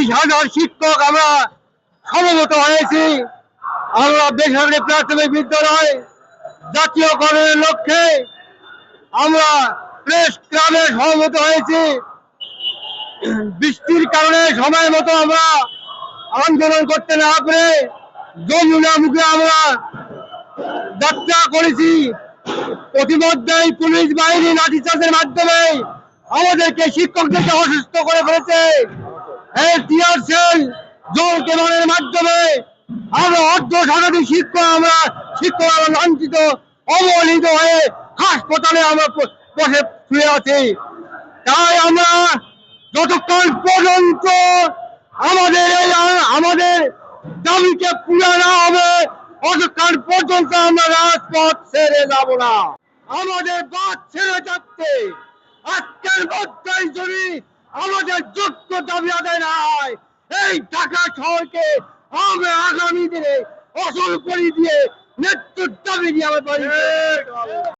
তিরিশ হাজার শিক্ষক আমরা সমবেত হয়েছি। আমরা বেসরকারি প্রাথমিক বিদ্যালয় জাতীয়করণের লক্ষ্যে আমরা প্রেস ক্লাবে সমবেত হয়েছি। বৃষ্টির কারণে সময় মতো আমরা আন্দোলন করতে না পারে যমুনা মুখে আমরা যাত্রা করেছি। প্রতিমধ্যেই পুলিশ বাহিনী লাঠিচার্জের মাধ্যমে আমাদেরকে শিক্ষকদেরকে অসুস্থ করে ফেলেছে। এই টিয়ার সেল জোর কেমনের মাধ্যমে আমরা অর্ধ শতাধিক শিক্ষক আমরা শিক্ষক আমরা লাঞ্ছিত, অবহেলিত হয়ে হাসপাতালে আমরা বসে শুয়ে আছি। তাই আমরা যতক্ষণ পর্যন্ত আমাদের এই আমাদের দাবিকে পুরা না হবে ততক্ষণ পর্যন্ত আমরা রাজপথ ছেড়ে যাব না। আমাদের বাদ ছেড়ে যাচ্ছে। আমাদের যোগ্য দাবি আদায় না হয় এই ঢাকা শহরকে আমরা আগামী দিনে অসল করে দিয়ে নেতৃত্ব দাবি নিয়ে আমরা